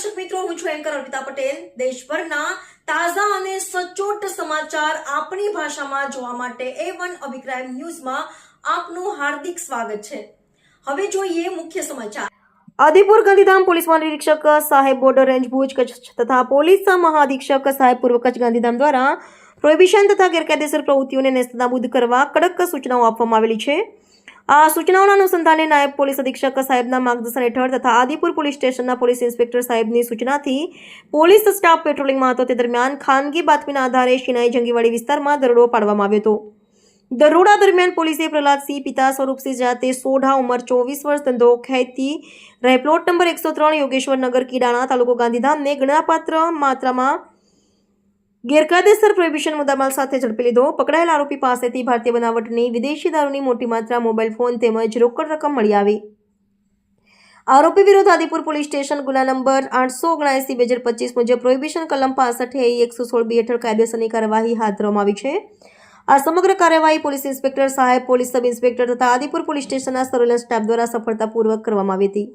દર્શક મિત્રો, હું છું એન્કર અર્પિતા પટેલ. દેશભરના તાજા અને સચોટ સમાચાર આપણી ભાષામાં જોવા માટે એ વન અભિક્રાય ન્યૂઝમાં આપનું હાર્દિક સ્વાગત છે. હવે જોઈએ મુખ્ય સમાચાર. આદિપુર ગાંધીધામ પોલીસ મહાનિરીક્ષક સાહેબ બોર્ડર રેન્જ ભુજ કચ્છ તથા પોલીસ મહાધિક્ષક સાહેબ પૂર્વ કચ્છ ગાંધીધામ દ્વારા પ્રોહિબિશન તથા ગેરકાયદેસર પ્રવૃત્તિઓને નેસ્તનાબૂદ કરવા કડક સૂચનાઓ આપવામાં આવેલી છે. આ સૂચનાઓના અનુસંધાને નાયબ પોલીસ અધિક્ષક સાહેબના માર્ગદર્શન હેઠળ તથા આદિપુર પોલીસ સ્ટેશનના પોલીસ ઇન્સ્પેક્ટર સાહેબની સૂચનાથી પોલીસ સ્ટાફ પેટ્રોલિંગમાં હતો. તે દરમિયાન ખાનગી બાતમીના આધારે શિનાઈ જંગીવાડી વિસ્તારમાં દરોડો પાડવામાં આવ્યો હતો. દરોડા દરમિયાન પોલીસે પ્રહલાદસિંહ પિતા સ્વરૂપસિંહ જાતે સોઢા ઉંમર ચોવીસ વર્ષ, ધંધો ખેતી રહે પ્લોટ નંબર એકસો ત્રણ, યોગેશ્વર નગર, કીડાણા તાલુકો ગાંધીધામને ગણનાપાત્ર માત્રામાં ગેરકાયદેસર પ્રોહિબિશન મુદ્દામાલ સાથે ઝડપી લીધો. પકડાયેલા આરોપી પાસેથી ભારતીય બનાવટની વિદેશી દારૂની મોટી માત્રા, મોબાઈલ ફોન તેમજ રોકડ રકમ મળી આવી. આરોપી વિરુદ્ધ આદિપુર પોલીસ સ્ટેશન ગુના નંબર આઠસો ઓગણસી બે હજાર પચીસ મુજબ પ્રોહિબિશન કલમ પાસઠ એ એકસો સોળ બી હેઠળ કાયદેસરની કાર્યવાહી હાથ ધરવામાં આવી છે. આ સમગ્ર કાર્યવાહી પોલીસ ઇન્સ્પેક્ટર સાહેબ, પોલીસ સબ ઇન્સ્પેક્ટર તથા આદિપુર પોલીસ સ્ટેશનના સર્વેલન્સ સ્ટાફ દ્વારા સફળતાપૂર્વક કરવામાં આવી હતી.